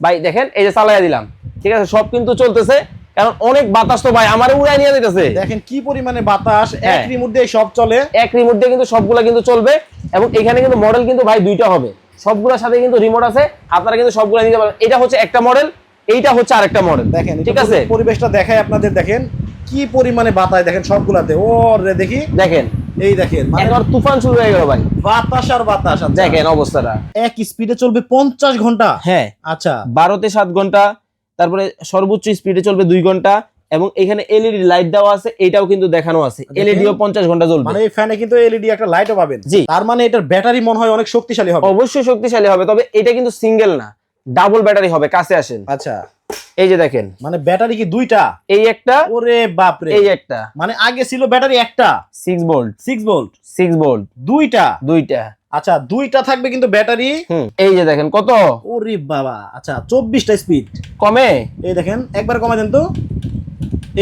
ভাই দেখেন এই যে চালাইয়া দিলাম। ঠিক আছে সব কিন্তু চলতেছে। কারণ অনেক বাতাস তো ভাই আমার উড়াই নিয়ে দিতেছে দেখেন কি পরিমাণে বাতাস এক হ্যাঁ। রিমোট দিয়ে সব চলে। এক রিমোট দিয়ে কিন্তু সবগুলা কিন্তু চলবে এবং এখানে কিন্তু মডেল কিন্তু ভাই দুইটা হবে। সবগুলোর সাথে কিন্তু রিমোট আছে আপনারা কিন্তু সবগুলা নিতে পারবেন। এটা হচ্ছে একটা মডেল এইটা হচ্ছে আরেকটা মডেল দেখেন ঠিক আছে? পরিবেশটা দেখায় আপনাদের দেখেন কি পরিমাণে বাতাস দেখেন সবগুলাতে। ও রে দেখি। দেখেন এই দেখেন মানে একবার তুফান শুরু হয়ে গেল ভাই। বাতাস আর বাতাস আচ্ছা। দেখেন অবস্থাটা। এক স্পিডে চলবে পঞ্চাশ ঘণ্টা? হ্যাঁ। আচ্ছা। বারোতে সাত ঘণ্টা তারপরে সর্বোচ্চ স্পিডে চলবে দুই ঘণ্টা এবং এখানে এলইডি লাইট দেওয়া আছে এটাও কিন্তু দেখানো আছে। দেখেন। এলইডিও পঞ্চাশ ঘণ্টা চলবে। মানে এই ফ্যানে কিন্তু এলইডি একটা লাইটও পাবেন। জি। তার মানে এটার ব্যাটারি মনে হয় অনেক শক্তিশালী হবে। অবশ্যই শক্তিশালী হবে তবে এটা কিন্তু সিঙ্গেল না। ডাবল ব্যাটারি হবে কাছে আসেন। আচ্ছা। এই যে দেখেন। মানে ব্যাটারি কি দুইটা? এই একটা ওরে বাপরে। এই একটা। মানে আগে ছিল ব্যাটারি একটা। Six volt six volt six volt দুইটা? দুইটা। আচ্ছা দুইটা থাকবে কিন্তু ব্যাটারি? এই যে দেখেন কত? ওরে বাবা। আচ্ছা চব্বিশটা স্পিড কমে? এই দেখেন একবার কমা দেন তো।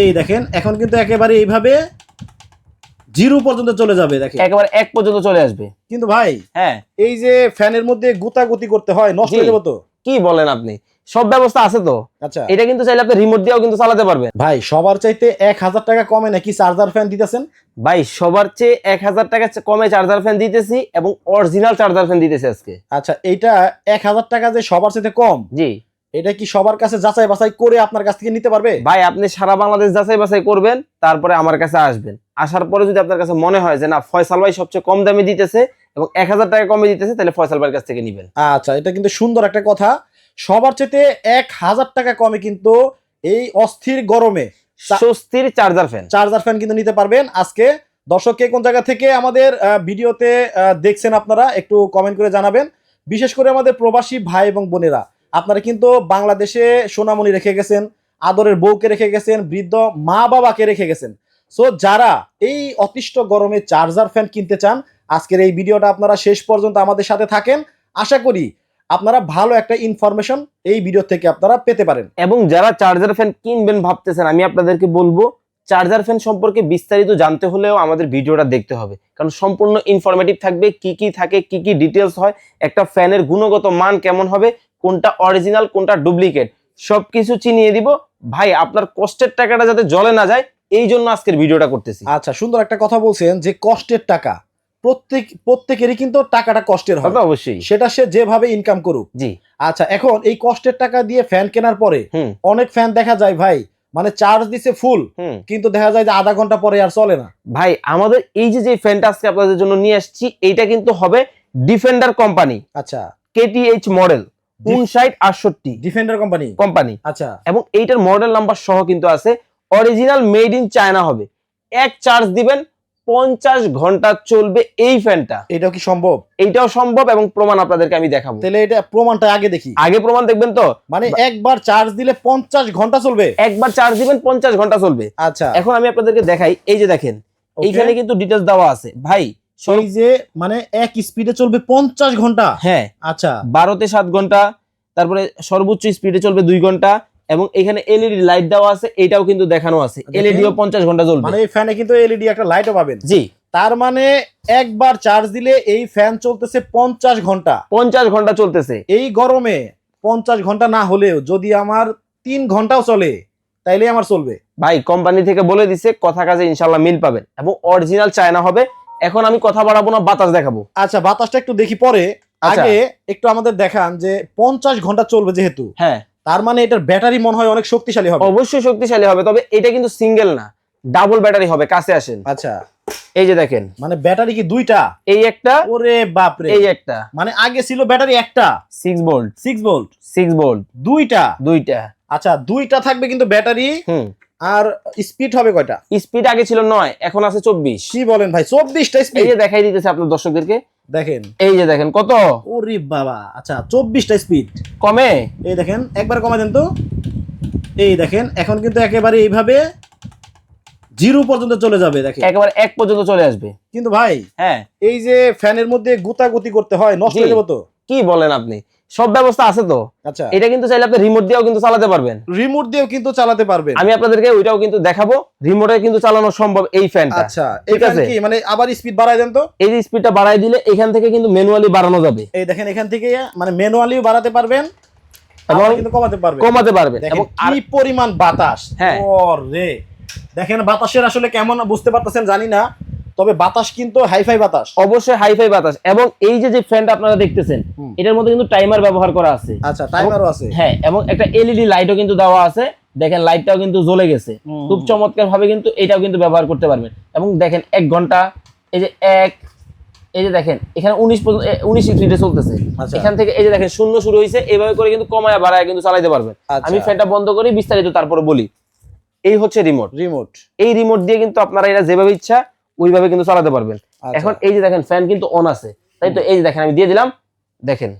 এই দেখেন এখন কিন্তু একেবারে এইভাবে জিরো পর্যন্ত চলে যাবে দেখেন। একেবারে এক পর্যন্ত চলে আসবে। কিন্তু ভাই হ্যাঁ। এই যে ফ্যানের মধ্যে গুতাগুতি করতে হয় নষ্ট হয়ে যাবে তো। কি বলেন আপনি? সব ব্যবস্থা আছে তো। আচ্ছা। এটা কিন্তু চাইলে আপনি রিমোট দিয়েও কিন্তু চালাতে পারবেন। ভাই সবার চাইতে এক হাজার টাকা কমে নাকি চার্জার ফ্যান দিতেছেন? ভাই সবার চেয়ে এক হাজার টাকা কমে চার্জার ফ্যান দিতেছি এবং অরিজিনাল চার্জার ফ্যান দিতেছি আজকে। আচ্ছা এটা এক হাজার টাকা যে সবার চাইতে কম জি। এটা কি সবার কাছে যাচাই বাছাই করে আপনার কাছ থেকে নিতে পারবে? ভাই আপনি সারা বাংলাদেশ যাচাই বাছাই করবেন তারপরে আমার কাছে আসবেন। আসার পরে যদি আপনার কাছে মনে হয় যে না ফয়সাল ভাই সবচেয়ে কম দামে দিতেছে এবং এক হাজার টাকা কমে দিতেছে তাহলে ফয়সাল ভাইয়ের কাছ থেকে নিবেন। আচ্ছা এটা কিন্তু সুন্দর একটা কথা। সবার চাইতে এক হাজার টাকা কমে কিন্তু এই অস্থির গরমে স্বস্তির চার্জার ফ্যান। চার্জার ফ্যান কিন্তু নিতে পারবেন। আজকে দর্শককে কোন জায়গা থেকে আমাদের ভিডিওতে দেখছেন আপনারা একটু কমেন্ট করে জানাবেন। বিশেষ করে আমাদের প্রবাসী ভাই এবং বোনেরা আপনারা কিন্তু বাংলাদেশে সোনামণি রেখে গেছেন আদরের বউকে রেখে গেছেন বৃদ্ধ মা বাবাকে রেখে গেছেন। সো যারা এই অতিষ্ঠ গরমে চার্জার ফ্যান কিনতে চান আজকের এই ভিডিওটা আপনারা শেষ পর্যন্ত আমাদের সাথে থাকেন। আশা করি আপনারা ভালো একটা ইনফরমেশন এই ভিডিও থেকে আপনারা পেতে পারেন। এবং যারা চার্জার ফ্যান কিনবেন ভাবতেছেন আমি আপনাদেরকে বলব চার্জার ফ্যান সম্পর্কে বিস্তারিত জানতে হলেও আমাদের ভিডিওটা দেখতে হবে। কারণ সম্পূর্ণ ইনফরমেটিভ থাকবে কি কি থাকে কি কি ডিটেলস হয় একটা ফ্যানের গুণগত মান কেমন হবে কোনটা অরিজিনাল কোনটা ডুপ্লিকেট সব কিছু চিনিয়ে দিব। ভাই আপনার কষ্টের টাকাটা যাতে জলে না যায় এই জন্য আজকের ভিডিওটা করতেছি। আচ্ছা সুন্দর একটা কথা বলছেন যে কষ্টের টাকা প্রত্যেক প্রত্যেকেরই কিন্তু টাকাটা কষ্টের হবে অবশ্যই। সেটা সে যেভাবে ইনকাম করুক। জি। আচ্ছা এখন এই কষ্টের টাকা দিয়ে ফ্যান কেনার পরে অনেক ফ্যান দেখা যায় ভাই মানে চার্জ দিছে ফুল কিন্তু দেখা যায় যে আধা ঘণ্টা পরে আর চলে না। ভাই আমাদের এই যে যে ফ্যানটা আজকে আপনাদের জন্য নিয়ে আসছি এইটা কিন্তু হবে ডিফেন্ডার কোম্পানি আচ্ছা। কেটিএইচ মডেল উনষাট আটষট্টি। ডিফেন্ডার কোম্পানি কোম্পানি আচ্ছা। এবং এইটার মডেল নাম্বার সহ কিন্তু আছে অরিজিনাল মেড ইন চায়না হবে। এক চার্জ দিবেন পঞ্চাশ ঘণ্টা চলবে এই ফ্যানটা। এটাও কি সম্ভব? এইটাও সম্ভব এবং প্রমাণ আপনাদেরকে আমি দেখাবো। তাহলে এটা প্রমাণটা আগে দেখি। আগে প্রমাণ দেখবেন তো? মানে একবার চার্জ দিলে পঞ্চাশ ঘণ্টা চলবে? একবার চার্জ দিবেন পঞ্চাশ ঘণ্টা চলবে। আচ্ছা। এখন আমি আপনাদেরকে দেখাই এই যে দেখেন এইখানে কিন্তু ডিটেলস দেওয়া আছে। ভাই যে মানে এক স্পিডে চলবে পঞ্চাশ ঘণ্টা? হ্যাঁ। আচ্ছা। বারোতে সাত ঘণ্টা তারপরে সর্বোচ্চ স্পিডে চলবে দুই ঘণ্টা এবং এখানে এলইডি লাইট দেওয়া আছে এটাও কিন্তু দেখানো আছে। এলইডিও পঞ্চাশ ঘণ্টা চলবে মানে এই ফ্যানে কিন্তু এলইডি একটা লাইটও পাবেন। জি। তার মানে একবার চার্জ দিলে এই ফ্যান চলতেছে পঞ্চাশ ঘণ্টা। পঞ্চাশ ঘণ্টা চলতেছে। এই গরমে পঞ্চাশ ঘণ্টা না হলেও যদি আমার তিন ঘন্টাও চলে তাইলে আমার চলবে। ভাই কোম্পানি থেকে বলে দিছে কথা কাজে ইনশাল্লাহ মিল পাবেন। এবং অরিজিনাল চায়না হবে। এখন আমি কথা বাড়াবো না বাতাস দেখাবো। আচ্ছা বাতাসটা একটু দেখি পরে। আচ্ছা। আগে একটু আমাদের দেখান যে পঞ্চাশ ঘণ্টা চলবে যেহেতু। হ্যাঁ। তার মানে এটার ব্যাটারি মনে হয় অনেক শক্তিশালী হবে। অবশ্যই শক্তিশালী হবে তবে এটা কিন্তু সিঙ্গেল না ডাবল ব্যাটারি হবে কাছে আসেন। আচ্ছা। এই যে দেখেন। মানে ব্যাটারি কি দুইটা? এই একটা ওরে বাপ রে এই একটা। মানে আগে ছিল ব্যাটারি একটা। 6 ভোল্ট 6 ভোল্ট 6 ভোল্ট দুইটা? দুইটা। আচ্ছা দুইটা থাকবে কিন্তু ব্যাটারি হুম। আর স্পিড হবে কয়টা? স্পিড আগে ছিল নয় এখন আছে চব্বিশ। কি বলেন ভাই চব্বিশটা এই স্পিড যে দেখাই দিতেছে আপনার দর্শকদেরকে। দেখেন। এই যে দেখেন কত? ওরে বাবা আচ্ছা চব্বিশটা স্পিড কমে? এই দেখেন একবার কমে দেন তো। এই দেখেন এখন কিন্তু একেবারে এইভাবে জিরো পর্যন্ত চলে যাবে দেখেন। একেবারে এক পর্যন্ত চলে আসবে। কিন্তু ভাই হ্যাঁ। এই যে ফ্যানের মধ্যে গুতাগুতি করতে হয় নষ্ট। হয়ে যাব তো। কি বলেন আপনি? সব ব্যবস্থা আছে তো। আচ্ছা। এটা কিন্তু চাইলে আপনি রিমোট দিয়েও কিন্তু চালাতে পারবেন। রিমোট দিয়েও কিন্তু চালাতে পারবেন। আমি আপনাদেরকে ওইটাও কিন্তু দেখাবো। রিমোটে কিন্তু চালানো সম্ভব এই ফ্যানটা আচ্ছা ঠিক আছে। কি? মানে আবার স্পিড বাড়ায় দেন তো? এই যে স্পিডটা বাড়াই দিলে এখান থেকে কিন্তু ম্যানুয়ালি বাড়ানো যাবে। এই দেখেন এখান থেকে মানে ম্যানুয়ালিও বাড়াতে পারবেন কিন্তু কমাতে পারবে কমাতে পারবেন। এবং কি পরিমাণ বাতাস। হ্যাঁ। রে দেখেন বাতাসের আসলে কেমন বুঝতে পারতেছেন জানি না। তবে বাতাস কিন্তু হাইফাই বাতাস। অবশ্যই হাইফাই বাতাস। এবং এই যে যে ফ্যানটা আপনারা দেখতেছেন এটার মধ্যে কিন্তু টাইমার ব্যবহার করা আছে। আচ্ছা টাইমারও আছে। হ্যাঁ এবং একটা এলইডি লাইটও কিন্তু দেওয়া আছে। দেখেন লাইটটাও কিন্তু জ্বলে গেছে। খুব চমৎকার ভাবে কিন্তু এটাও কিন্তু ব্যবহার করতে পারবেন। এবং দেখেন এক ঘণ্টা এই যে এক এই যে দেখেন এখানে উনিশ পর্যন্ত উনিশ স্পিডে চলতেছে। আচ্ছা। এখান থেকে এই যে দেখেন শূন্য শুরু হয়েছে এইভাবে করে কিন্তু কমায় বাড়ায় কিন্তু চালাইতে পারবেন। আচ্ছা। আমি ফ্যানটা বন্ধ করি বিস্তারিত তারপরে বলি। এই হচ্ছে রিমোট রিমোট এই রিমোট দিয়ে কিন্তু আপনারা এটা যেভাবে ইচ্ছা ওইভাবে কিন্তু চালাতে পারবেন। আচ্ছা। এখন এই যে দেখেন ফ্যান কিন্তু অন আছে। তাই তো এই যে দেখেন আমি দিয়ে দিলাম দেখেন।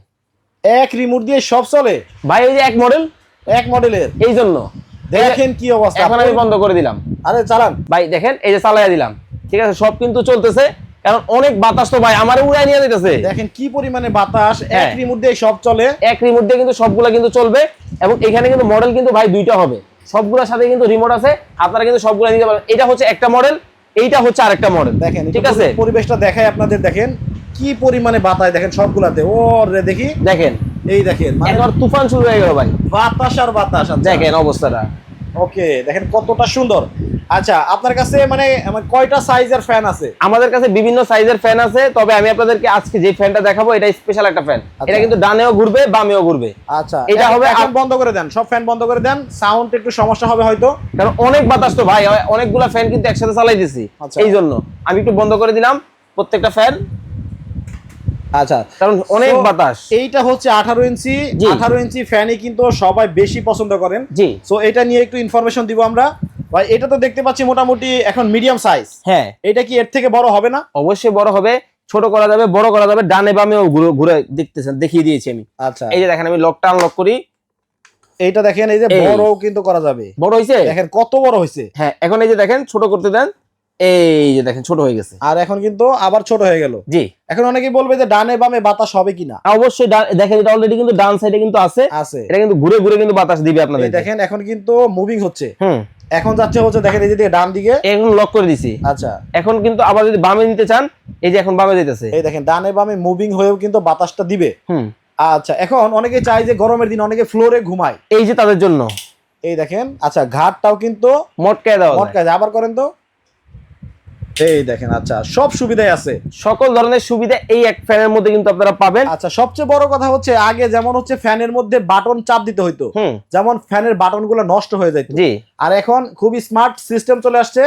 এক রিমোট দিয়ে সব চলে? ভাই এই যে এক মডেল এক মডেলের এই জন্য। দেখেন কি অবস্থা। এখন আমি বন্ধ করে দিলাম। আরে চালান। ভাই দেখেন এই যে চালাইয়া দিলাম। ঠিক আছে সব কিন্তু চলতেছে। কারণ অনেক বাতাস তো ভাই আমার উড়াই নিয়ে যেতেছে। দেখেন কি পরিমাণে বাতাস। এক হ্যাঁ। রিমোট দিয়ে সব চলে। এক রিমোট দিয়ে কিন্তু সবগুলা কিন্তু চলবে। এবং এখানে কিন্তু মডেল কিন্তু ভাই দুইটা হবে। সবগুলোর সাথে কিন্তু রিমোট আছে। আপনারা কিন্তু সবগুলা নিতে পারবেন। এটা হচ্ছে একটা মডেল এইটা হচ্ছে আরেকটা মডেল দেখেন ঠিক আছে? পরিবেশটা দেখাই আপনাদের দেখেন কি পরিমাণে বাতায় দেখেন সবগুলাতে। ও রে দেখি। দেখেন। এই দেখেন মানে একবার তুফান শুরু হয়ে গেল ভাই। বাতাস আর বাতাস আচ্ছা। দেখেন অবস্থাটা। ওকে দেখেন কতটা সুন্দর। আচ্ছা আপনার কাছে মানে কয়টা সাইজের ফ্যান আছে? আমাদের কাছে বিভিন্ন সাইজের ফ্যান আছে তবে আমি আপনাদেরকে আজকে যে ফ্যানটা দেখাবো এটা স্পেশাল একটা ফ্যান আচ্ছা। এটা কিন্তু ডানেও ঘুরবে বামেও ঘুরবে। আচ্ছা এটা হবে এখন বন্ধ করে দেন সব ফ্যান বন্ধ করে দেন সাউন্ড একটু সমস্যা হবে হয়তো। কারণ অনেক বাতাস তো ভাই অনেকগুলা ফ্যান কিন্তু একসাথে চালাই দিছি আচ্ছা। এই জন্য আমি একটু বন্ধ করে দিলাম প্রত্যেকটা ফ্যান আচ্ছা কারণ অনেক বাতাস। এইটা হচ্ছে আঠারো ইঞ্চি। আঠারো ইঞ্চি ফ্যানই কিন্তু সবাই বেশি পছন্দ করেন। জি। সো এটা নিয়ে একটু ইনফরমেশন দিব আমরা। ভাই এটা তো দেখতে পাচ্ছি মোটামুটি এখন মিডিয়াম সাইজ হ্যাঁ। এটা কি এর থেকে বড় হবে না? অবশ্যই বড় হবে। ছোট করা যাবে বড় করা যাবে। ডানে বামেও ঘুরে ঘুরে দেখতেছেন দেখিয়ে দিয়েছি আমি। আচ্ছা। এই যে দেখেন আমি লকটা আনলক করি। এইটা দেখেন এই যে। বড়ও কিন্তু করা যাবে। বড় হয়েছে দেখেন কত বড় হয়েছে হ্যাঁ এখন এই যে দেখেন ছোট করতে দেন। এই যে দেখেন ছোট হয়ে গেছে। আর এখন কিন্তু আবার ছোট হয়ে গেল। জি। এখন অনেকেই বলবে যে ডানে বামে বাতাস হবে কিনা। অবশ্যই দেখেন এটা অলরেডি কিন্তু ডান সাইডে কিন্তু আছে। আছে। এটা কিন্তু ঘুরে ঘুরে কিন্তু বাতাস দিবে আপনাদের দেখেন এখন কিন্তু মুভিং হচ্ছে। হুম। এখন যাচ্ছে হচ্ছে দেখেন এই যে ডান দিকে। এখন লক করে দিছি। আচ্ছা। এখন কিন্তু আবার যদি বামে নিতে চান এই যে এখন বামে যেতেছে এই দেখেন ডানে বামে মুভিং হয়েও কিন্তু বাতাসটা দিবে। হুম। আচ্ছা এখন অনেকে চাই যে গরমের দিন অনেকে ফ্লোরে ঘুমায়। এই যে তাদের জন্য। এই দেখেন আচ্ছা ঘাটটাও কিন্তু মটকায় দেওয়া মটকায় মটকা আবার করেন তো। এই দেখেন আচ্ছা সব সুবিধাই আছে। সকল ধরনের সুবিধা এই এক ফ্যানের মধ্যে কিন্তু আপনারা পাবেন। আচ্ছা সবচেয়ে বড় কথা হচ্ছে আগে যেমন হচ্ছে ফ্যানের মধ্যে বাটন চাপ দিতে হইতো হুম। যেমন ফ্যানের বাটনগুলো নষ্ট হয়ে যেত জি। আর এখন খুব স্মার্ট সিস্টেম চলে আসছে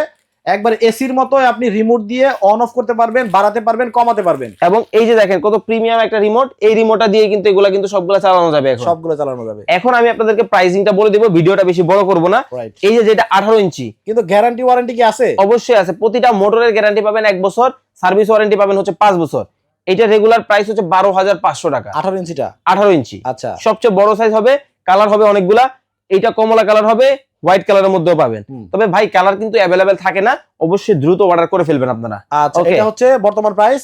একবার এসির মতো আপনি রিমোট দিয়ে অন অফ করতে পারবেন বাড়াতে পারবেন কমাতে পারবেন। এবং এই যে দেখেন কত প্রিমিয়াম একটা রিমোট এই রিমোটটা দিয়ে কিন্তু এগুলা কিন্তু সবগুলা চালানো যাবে এখন। সবগুলো চালানো যাবে। এখন আমি আপনাদেরকে প্রাইসিংটা বলে দিব ভিডিওটা বেশি বড় করব না। এই যে যেটা আঠারো ইঞ্চি। কিন্তু গ্যারান্টি ওয়ারেন্টি কি আছে? অবশ্যই আছে প্রতিটা মোটরের গ্যারান্টি পাবেন এক বছর সার্ভিস ওয়ারেন্টি পাবেন হচ্ছে পাঁচ বছর। এটা রেগুলার প্রাইস হচ্ছে বারো হাজার পাঁচশো টাকা। আঠারো ইঞ্চিটা? আঠারো ইঞ্চি। আচ্ছা। সবচেয়ে বড় সাইজ হবে কালার হবে অনেকগুলা। এটা কমলা কালার হবে হোয়াইট কালারের মধ্যেও পাবেন। তবে ভাই কালার কিন্তু অ্যাভেলেবেল থাকে না অবশ্যই দ্রুত অর্ডার করে ফেলবেন আপনারা। আচ্ছা এটা হচ্ছে বর্তমান প্রাইস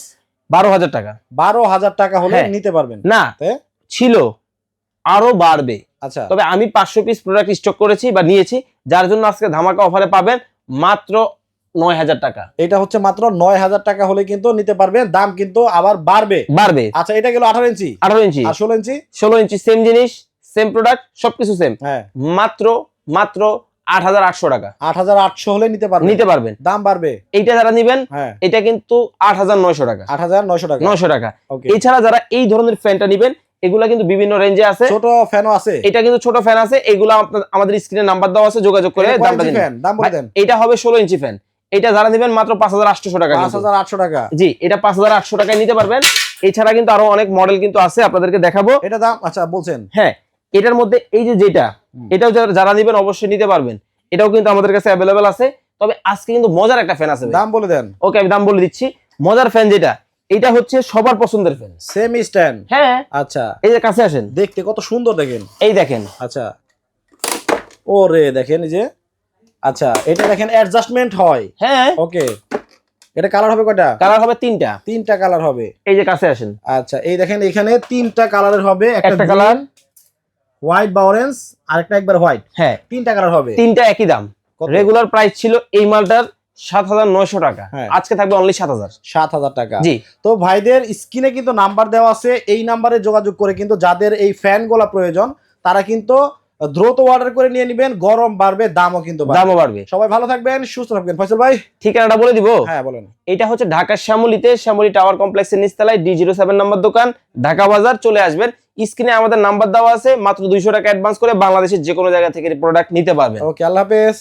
বারো হাজার টাকা। বারো হাজার টাকা হলে হ্যাঁ। নিতে পারবেন। না? ছিল আরও বাড়বে। আচ্ছা। তবে আমি পাঁচশো পিস প্রোডাক্ট স্টক করেছি বা নিয়েছি যার জন্য আজকে ধামাকা অফারে পাবেন মাত্র নয় হাজার টাকা। এটা হচ্ছে মাত্র নয় হাজার টাকা হলে কিন্তু নিতে পারবেন দাম কিন্তু আবার বাড়বে। বাড়বে। আচ্ছা এটা গেল আঠারো ইঞ্চি। আঠারো ইঞ্চি। আর ষোলো ইঞ্চি? ষোলো ইঞ্চি সেম জিনিস সেম প্রোডাক্ট সবকিছু সেম হ্যাঁ। মাত্র মাত্র আট হাজার আটশো টাকা। আট হাজার আটশো হলে নিতে পারবেন। নিতে পারবেন। দাম বাড়বে। এইটা যারা নিবেন হ্যাঁ। এটা কিন্তু আট হাজার নয়শো টাকা। আট হাজার নয়শো টাকা। নয়শো টাকা। এছাড়া যারা এই ধরনের ফ্যানটা নিবেন এগুলা কিন্তু বিভিন্ন রেঞ্জে আছে। ছোট ফ্যানও আছে। এটা কিন্তু ছোট ফ্যান আছে এগুলা আমাদের স্ক্রিনে নাম্বার দেওয়া আছে যোগাযোগ করে দামটা দেন। এটা হবে ষোলো ইঞ্চি ফ্যান এটা যারা নিবেন মাত্র পাঁচ হাজার আটশো টাকা পাঁচ হাজার আটশো টাকা। জি এটা পাঁচ হাজার আটশো টাকায় নিতে পারবেন। এছাড়া কিন্তু আরও অনেক মডেল কিন্তু আছে আপনাদেরকে দেখাবো। এটা দাম আচ্ছা বলছেন। হ্যাঁ এটার মধ্যে এই যে যেটা এটাও যারা- যারা নিবেন অবশ্যই নিতে পারবেন। এটাও কিন্তু আমাদের কাছে অ্যাভেলেবেল আছে। তবে আজকে কিন্তু মজার একটা ফ্যান আছে দাম বলে দেন। ওকে আমি দাম বলে দিচ্ছি। মজার ফ্যান যেটা এটা হচ্ছে সবার পছন্দের ফ্যান সেম স্ট্যান্ড হ্যাঁ। আচ্ছা। এই যে কাছে আসেন। দেখতে কত সুন্দর দেখেন। এই দেখেন। আচ্ছা। ওরে দেখেন এই যে। আচ্ছা এটা দেখেন অ্যাডজাস্টমেন্ট হয়। হ্যাঁ। ওকে। এটা কালার হবে কয়টা? কালার হবে তিনটা। তিনটা কালার হবে। এই যে কাছে আসেন। আচ্ছা এই দেখেন এখানে তিনটা কালারের হবে। একটা কালার হোয়াইট বা অরেঞ্জ আরেকটা একবার হোয়াইট হ্যাঁ। তিনটা কালার হবে। তিনটা একই দাম। রেগুলার প্রাইস ছিল এই মালটার সাত হাজার নয়শো টাকা। হ্যাঁ। প্রয়োজন তারা কিন্তু দ্রুত অর্ডার করে নিয়ে নিবেন গরম বাড়বে দামও কিন্তু বাড়বে। সবাই ভালো থাকবেন সুস্থ ভাই? ঠিকানাটা বলে দিব? হ্যাঁ বলেন। এটা হচ্ছে ঢাকার শ্যামলিতে শ্যামলি টাওয়ার কমপ্লেক্সের নিচতলায় ডি জিরো সেভেন নাম্বার দোকান ঢাকা বাজার চলে আসবেন। স্ক্রিনে আমাদের নাম্বার দেওয়া আছে, মাত্র দুইশো টাকা অ্যাডভান্স করে বাংলাদেশের যে কোনো জায়গা থেকে প্রোডাক্ট নিতে পারবে ওকে আল্লাহ হাফেজ।